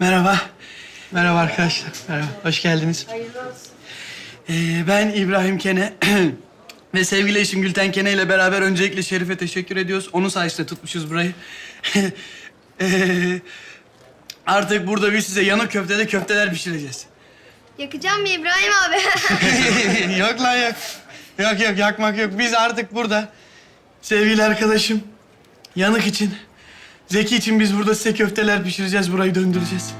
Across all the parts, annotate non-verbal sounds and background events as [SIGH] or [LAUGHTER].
Merhaba. Merhaba arkadaşlar. Merhaba. Hoş geldiniz. Ee, ben İbrahim Kene. [CLEARS THROAT] Ve sevgili eşim Gülten Kene ile beraber öncelikle Şerif'e teşekkür ediyoruz. Onun sayesinde tutmuşuz burayı. [LAUGHS] Ee, artık burada biz size yanık köftede köfteler pişireceğiz. Yakacağım mı İbrahim abi? [LAUGHS] yok lan yok. Yok yok yakmak yok. Biz artık burada sevgili arkadaşım yanık için, Zeki için biz burada size köfteler pişireceğiz. Burayı döndüreceğiz.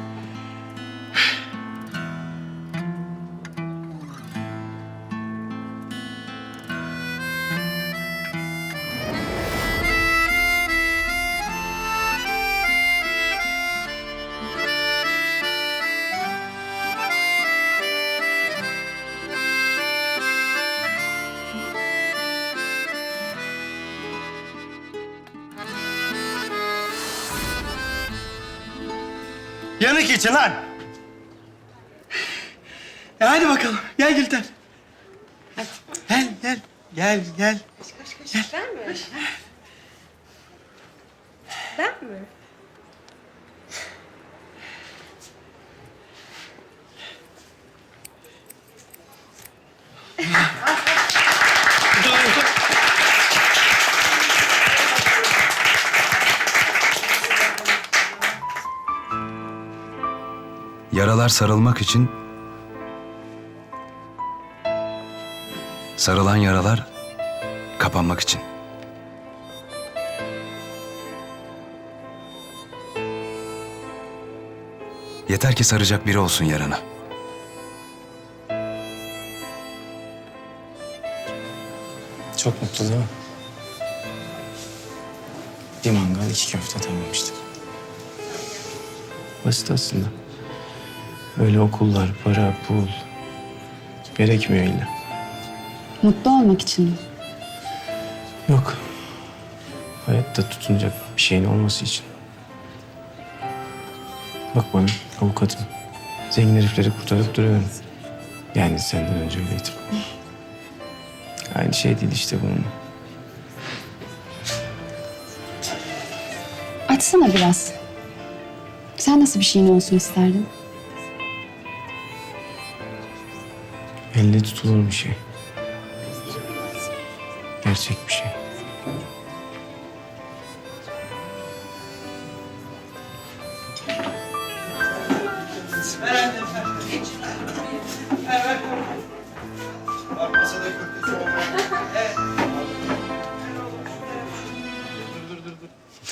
Yanık için lan. E hadi bakalım. Gel Gülten. Gel, gel. Gel, gel. ben mi? Ben mi? Yaralar sarılmak için sarılan yaralar kapanmak için. Yeter ki saracak biri olsun yarana. Çok mutlu değil mi? Bir mangal, iki köfte tamam işte. Basit aslında. Öyle okullar, para, pul gerekmiyor illa. Mutlu olmak için mi? Yok. Hayatta tutunacak bir şeyin olması için. Bak bana, avukatım. Zengin herifleri kurtarıp duruyorum. Yani senden önce öyleydim. Aynı şey değil işte bunun. Açsana biraz. Sen nasıl bir şeyin olsun isterdin? Elle tutulur bir şey. Gerçek bir şey.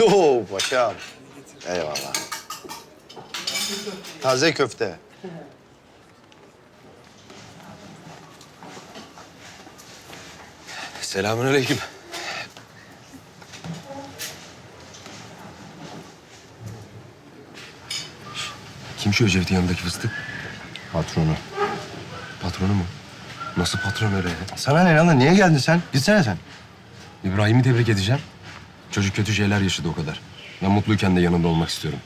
Oo paşam. Eyvallah. Taze köfte. Selamünaleyküm. Kim şu Ecevit'in yanındaki fıstık? Patronu. Patronu mu? Nasıl patron öyle ya? Sana ne lan? Niye geldin sen? Gitsene sen. İbrahim'i tebrik edeceğim. Çocuk kötü şeyler yaşadı o kadar. Ben mutluyken de yanında olmak istiyorum.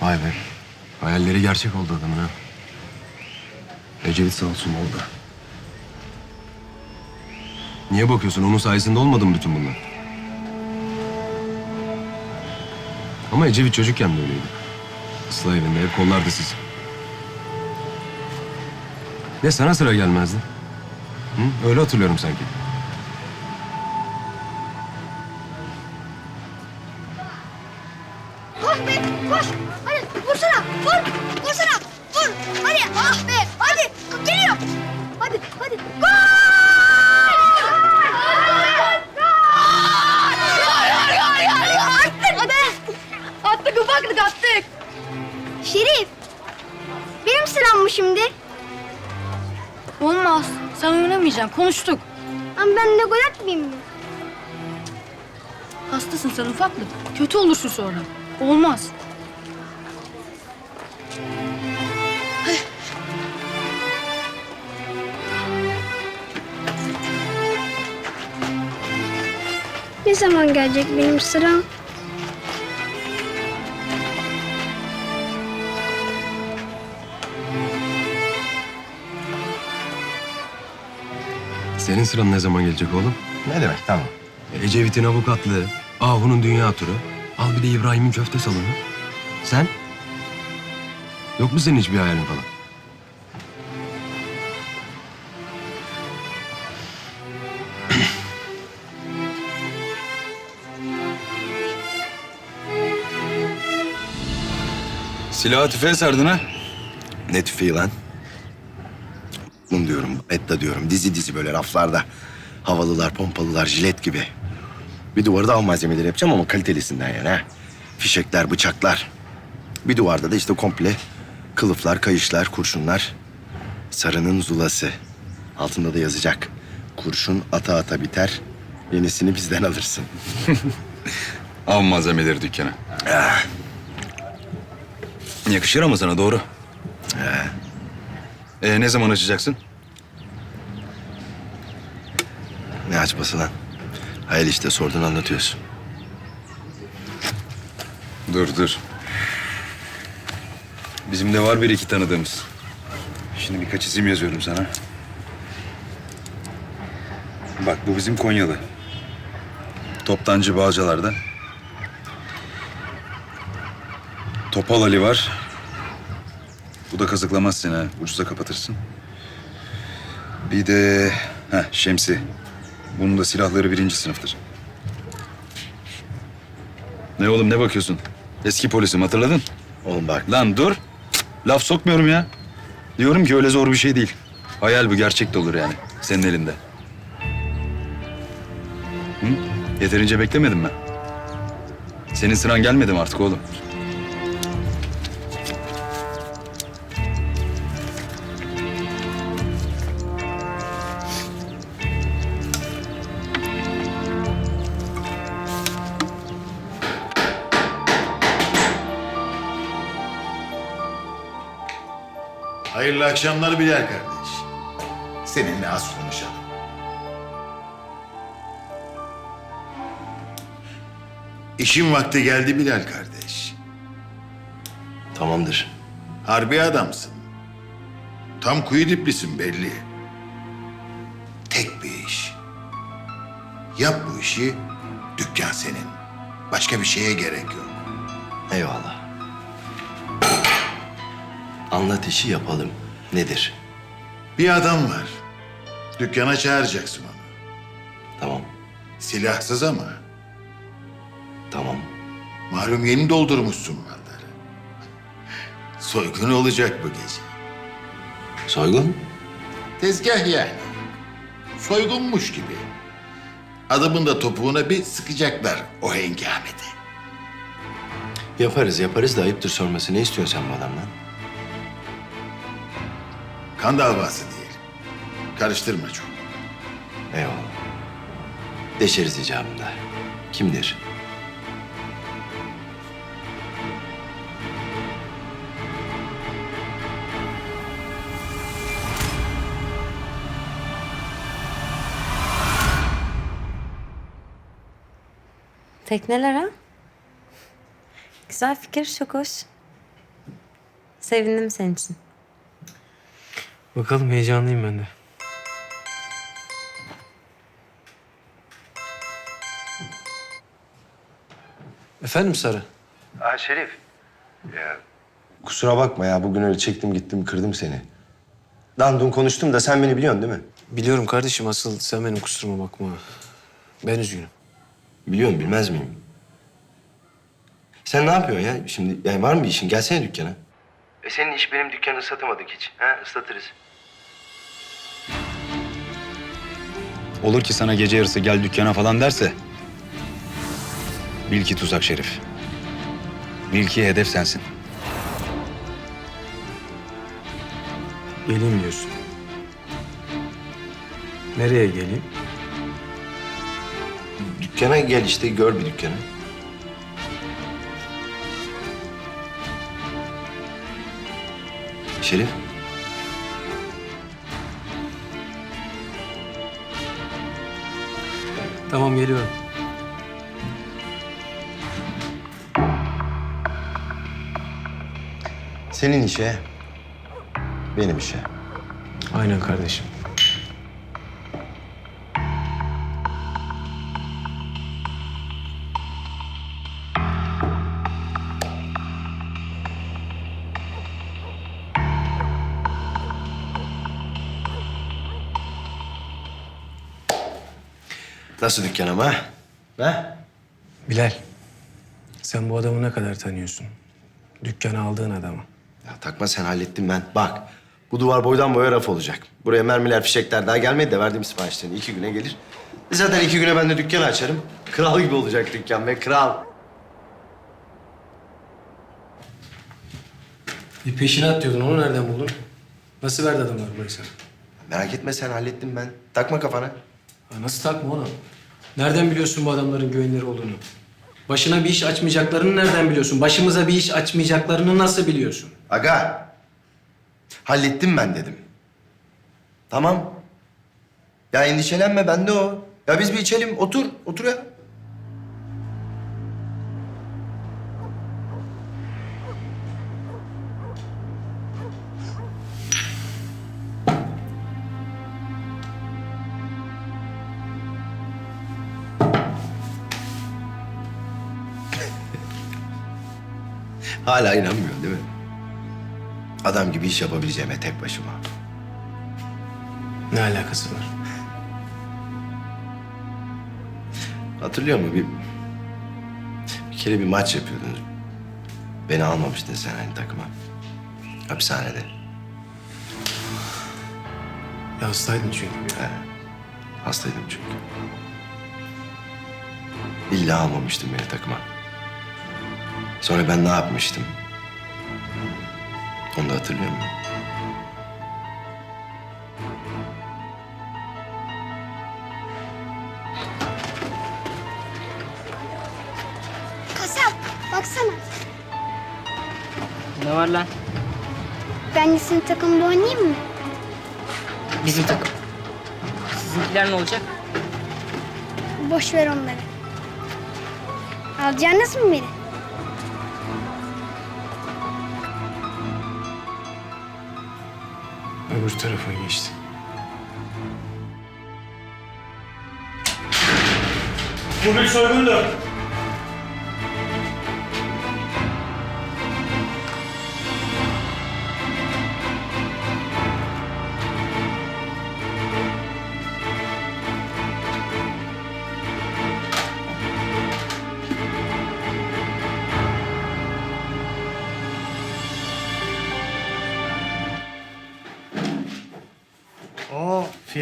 Vay be. Hayalleri gerçek oldu adamın ha. Ecevit sağ olsun oldu. Niye bakıyorsun? Onun sayesinde olmadı mı bütün bunlar? Ama Ecevit çocukken de öyleydi. Islah evinde hep kollardı sizi. Ne sana sıra gelmezdi? Hı? Öyle hatırlıyorum sanki. Koş koş. Hadi vursana vur. Vursana vur. Hadi ah be hadi. Geliyor. Hadi hadi. Gol! Attık hadi. Attık ufaklık attık. Şerif. Benim sıram mı şimdi? Olmaz. Sen oynamayacaksın. Konuştuk. Ama ben de gol atmayayım mı? Hastasın sen ufaklık. Kötü olursun sonra. Olmaz. Zaman gelecek benim sıram? Senin sıran ne zaman gelecek oğlum? Ne demek? Tamam. Ecevit'in avukatlığı, Ahu'nun dünya turu. Al bir de İbrahim'in köfte salonu. Sen? Yok mu senin hiçbir hayalin falan? Silahı tüfeğe sardın ha? Ne tüfeği lan? Bunu diyorum, etta diyorum. Dizi dizi böyle raflarda. Havalılar, pompalılar, jilet gibi. Bir duvarda av malzemeleri yapacağım ama kalitelisinden yani ha. Fişekler, bıçaklar. Bir duvarda da işte komple kılıflar, kayışlar, kurşunlar. Sarının zulası. Altında da yazacak. Kurşun ata ata biter. Yenisini bizden alırsın. [LAUGHS] Av malzemeleri dükkana. Yakışır ama sana doğru. Ee, ne zaman açacaksın? Ne açması lan? Hayal işte sordun anlatıyorsun. Dur dur. Bizim de var bir iki tanıdığımız. Şimdi birkaç isim yazıyorum sana. Bak bu bizim Konyalı. Toptancı Bağcalar'da. Topal Ali var. Bu da kazıklamaz seni ha. Ucuza kapatırsın. Bir de heh, Şemsi. Bunun da silahları birinci sınıftır. Ne oğlum ne bakıyorsun? Eski polisim hatırladın? Oğlum bak Lan dur. Laf sokmuyorum ya. Diyorum ki öyle zor bir şey değil. Hayal bu gerçek de olur yani. Senin elinde. Hı? Yeterince beklemedim ben. Senin sıran gelmedi mi artık oğlum? Akşamlar Bilal kardeş. Seninle az konuşalım. İşin vakti geldi Bilal kardeş. tamamdır. Harbi adamsın. Tam kuyu diplisin belli. Tek bir iş. Yap bu işi, dükkan senin. Başka bir şeye gerek yok. Eyvallah. Anlat işi yapalım. Nedir? Bir adam var. Dükkana çağıracaksın onu. Tamam, Silahsız ama. tamam. Malum yeni doldurmuşsun malları. Soygun olacak bu gece. Soygun? Tezgah yani. Soygunmuş gibi. Adamın da topuğuna bir sıkacaklar o hengamede. Yaparız, yaparız da ayıptır sorması. Ne istiyorsun sen bu adamdan? Kan davası diyelim. Karıştırma çok. Eyvallah. Deşeriz icabında. Kimdir? Tekneler ha? Güzel fikir, çok hoş. Sevindim senin için. Bakalım heyecanlıyım ben de. Efendim Sarı? Aa Şerif. Ya. Kusura bakma ya. Bugün öyle çektim gittim kırdım seni. Lan dün konuştum da sen beni biliyorsun değil mi? Biliyorum kardeşim asıl sen benim kusuruma bakma. Ben üzgünüm. Biliyorum bilmez miyim? Sen ne yapıyorsun ya şimdi? Yani var mı bir işin? Gelsene dükkana. E senin iş benim dükkanı ıslatamadık hiç. Ha ıslatırız. Olur ki sana gece yarısı gel dükkana falan derse... Bil ki tuzak Şerif. Bil ki hedef sensin. Geleyim diyorsun. Nereye geleyim? Dükkana gel işte gör bir dükkanı. Şerif. Tamam geliyorum. Senin işe, benim işe. Aynen kardeşim. Nasıl dükkan ama? Ha? Bilal, sen bu adamı ne kadar tanıyorsun? Dükkanı aldığın adamı. Ya takma sen hallettim ben. Bak bu duvar boydan boya raf olacak. Buraya mermiler, fişekler daha gelmedi de verdiğim siparişlerin iki güne gelir. E Zaten iki güne ben de dükkanı açarım. Kral gibi olacak dükkan be kral. Bir peşinat diyordun, onu nereden buldun? Nasıl verdi adamlar burayı sana? Merak etme sen hallettim ben. Takma kafana. Ha, nasıl takma oğlum? Nereden biliyorsun bu adamların güvenilir olduğunu? Başına bir iş açmayacaklarını nereden biliyorsun? Başımıza bir iş açmayacaklarını nasıl biliyorsun? Aga. Hallettim ben dedim. Tamam. Ya endişelenme bende o. Ya biz bir içelim. Otur. Otur ya. Hala inanmıyorsun değil mi? Adam gibi iş yapabileceğime tek başıma. Ne alakası var? Hatırlıyor musun? Bir, bir kere bir maç yapıyordun. Beni almamıştın sen hani takıma. Hapishanede. Ya hastaydın çünkü. He. Hastaydım çünkü. İlla almamıştın beni takıma. Sonra ben ne yapmıştım? Onu da hatırlıyor musun? Kasap baksana. Ne var lan? Ben de senin takımda oynayayım mı? Bizim takım. Sizinkiler ne olacak? Boş ver onları. Alacaksınız mı beni? Öbür tarafa geçti. Bu bir soygundur.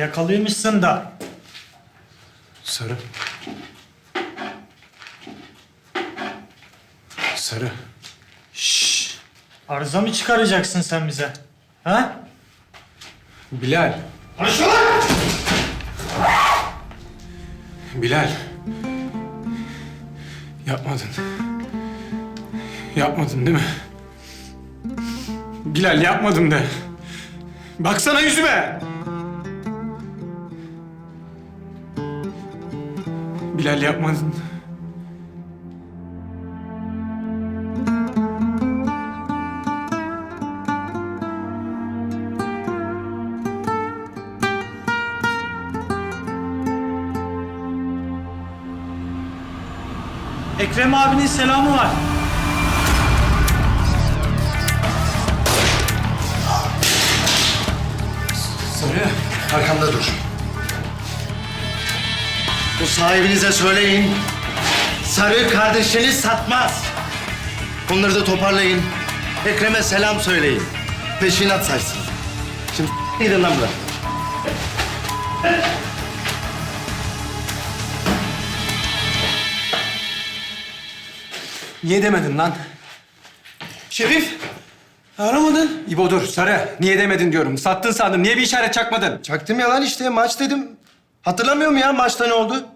Oo, fiyakalıymışsın da. Sarı. Sarı. Arıza mı çıkaracaksın sen bize? Ha? Bilal. Konuşma lan! Bilal. Yapmadın. Yapmadın değil mi? Bilal yapmadım de. Baksana yüzüme. Bilal yapmadın. Ekrem abinin selamı var. Sarı. Arkamda dur. Sahibinize söyleyin. Sarı kardeşini satmaz. Bunları da toparlayın. Ekrem'e selam söyleyin. Peşinat saçsın. Şimdi gidin lan buradan. Niye demedin lan? Şerif. Aramadın. İbo dur Sarı. Niye demedin diyorum. Sattın sandım. Niye bir işaret çakmadın? Çaktım ya lan işte maç dedim. Hatırlamıyor musun ya maçta ne oldu?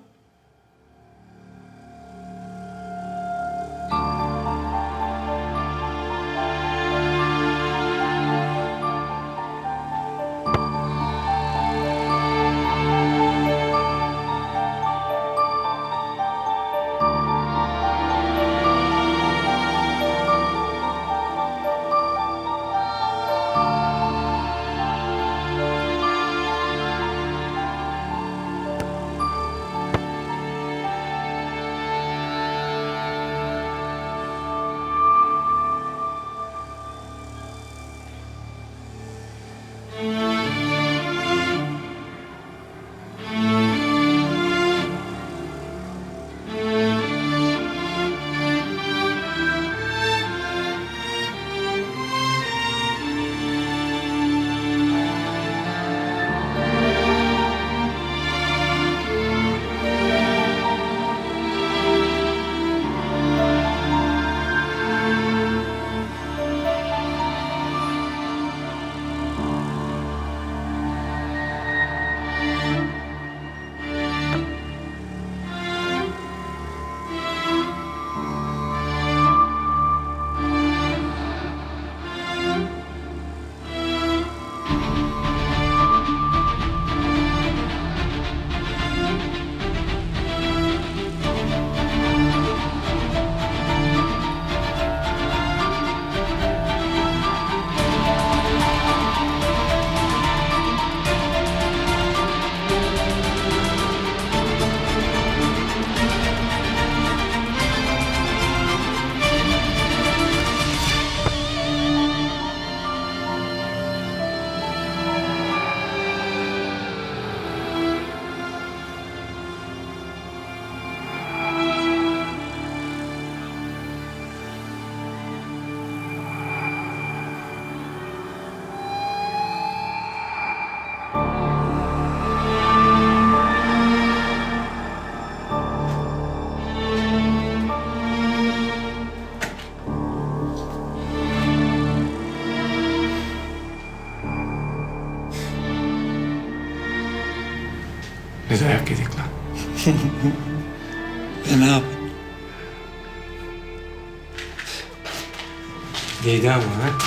Değdi ama ha.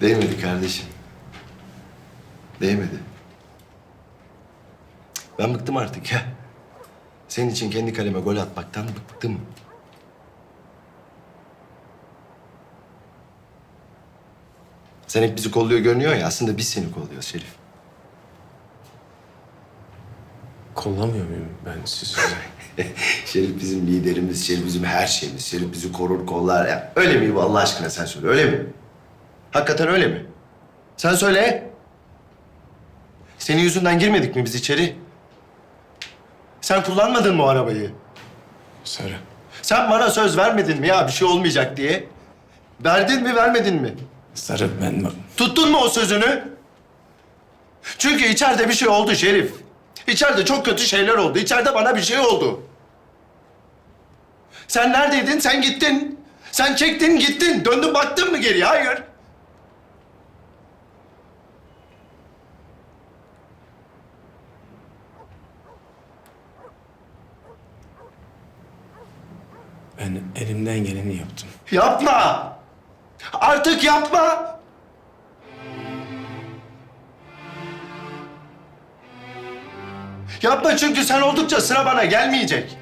Değmedi kardeşim. Değmedi. Ben bıktım artık ya. Senin için kendi kaleme gol atmaktan bıktım. Sen hep bizi kolluyor görünüyor ya. Aslında biz seni kolluyoruz Şerif. Kollamıyor muyum ben sizi? [LAUGHS] [LAUGHS] Şerif bizim liderimiz, Şerif bizim her şeyimiz. Şerif bizi korur, kollar. Ya, öyle mi bu Allah aşkına sen söyle, öyle mi? Hakikaten öyle mi? Sen söyle. Senin yüzünden girmedik mi biz içeri? Sen kullanmadın mı o arabayı? Sarı. Sen bana söz vermedin mi ya bir şey olmayacak diye? Verdin mi, vermedin mi? Sarı ben... Tuttun mu o sözünü? Çünkü içeride bir şey oldu Şerif. İçeride çok kötü şeyler oldu. İçeride bana bir şey oldu. Sen neredeydin? Sen gittin. Sen çektin gittin. Döndün baktın mı geriye? Hayır. Ben elimden geleni yaptım. Yapma. Artık yapma. Yapma çünkü sen oldukça sıra bana gelmeyecek.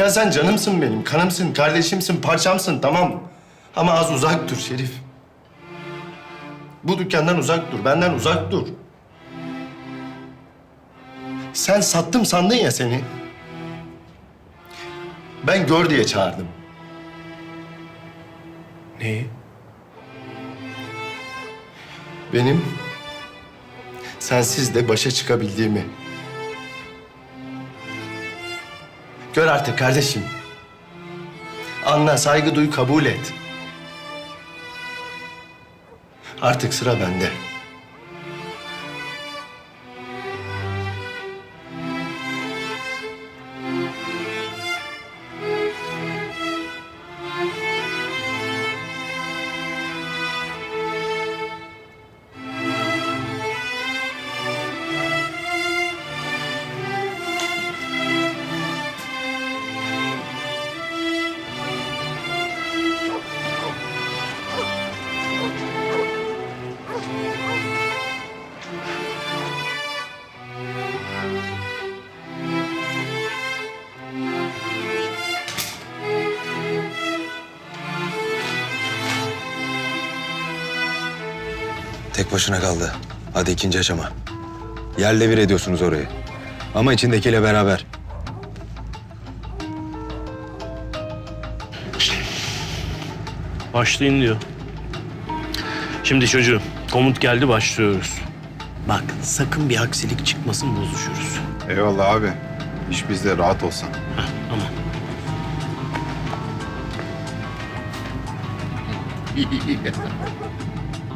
Ya sen canımsın benim, kanımsın, kardeşimsin, parçamsın tamam mı? Ama az uzak dur Şerif. Bu dükkandan uzak dur, benden uzak dur. Sen sattım sandın ya seni. Ben gör diye çağırdım. Neyi? Benim sensiz de başa çıkabildiğimi. Gör artık kardeşim. Anla, saygı duy, kabul et. Artık sıra bende. Tek başına kaldı. Hadi ikinci aşama. Yerle bir ediyorsunuz orayı. Ama içindekiyle beraber. Başlayın diyor. Şimdi çocuğum, komut geldi başlıyoruz. Bak sakın bir aksilik çıkmasın bozuşuruz. Eyvallah abi. İş bizde rahat olsan. Heh, tamam.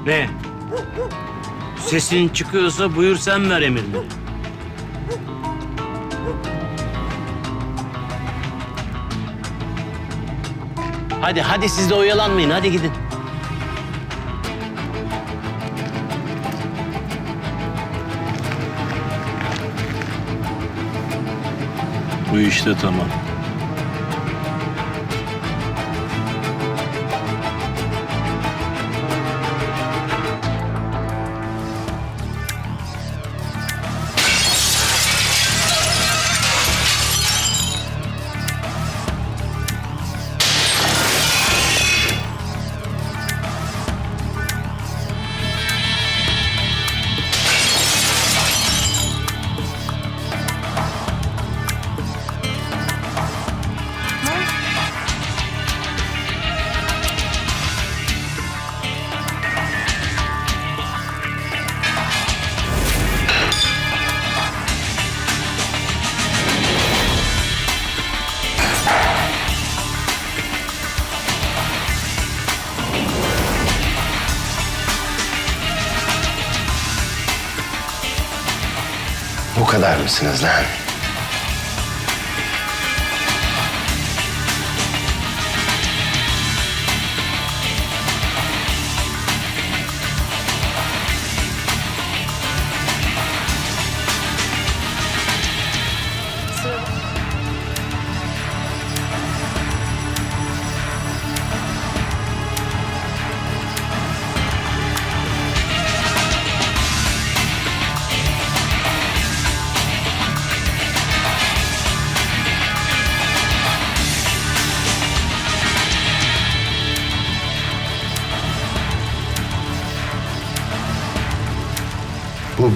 ne? Sesin çıkıyorsa buyur sen ver emrini. Hadi hadi siz de oyalanmayın hadi gidin. Bu işte tamam. Mısınız lan?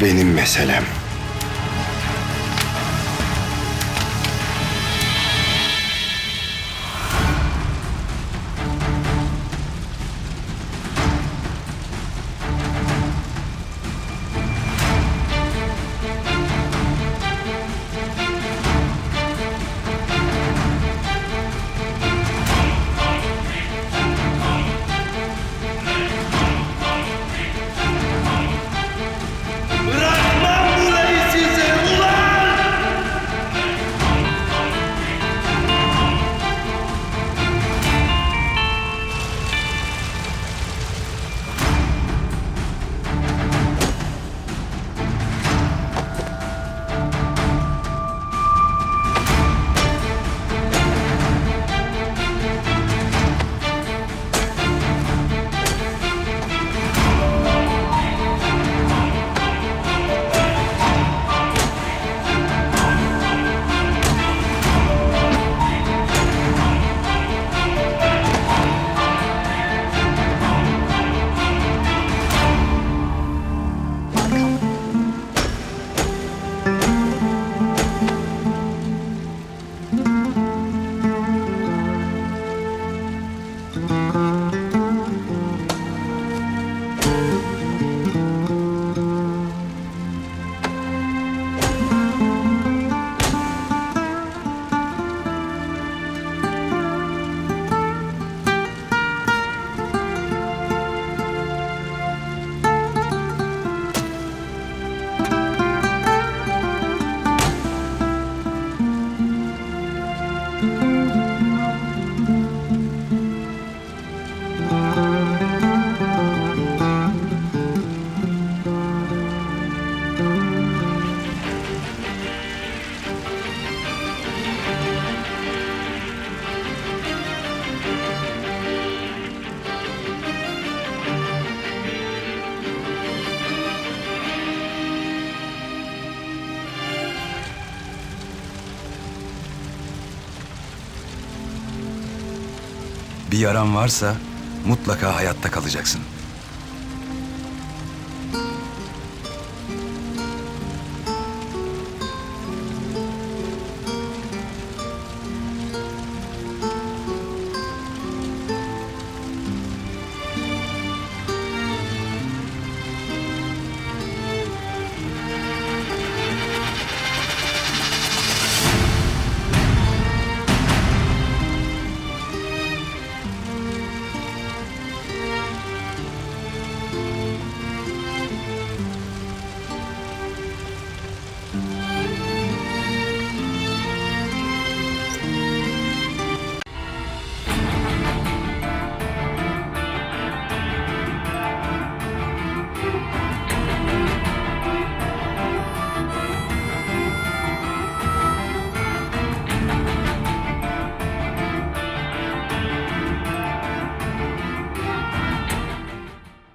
Benim meselem. Yaran varsa mutlaka hayatta kalacaksın.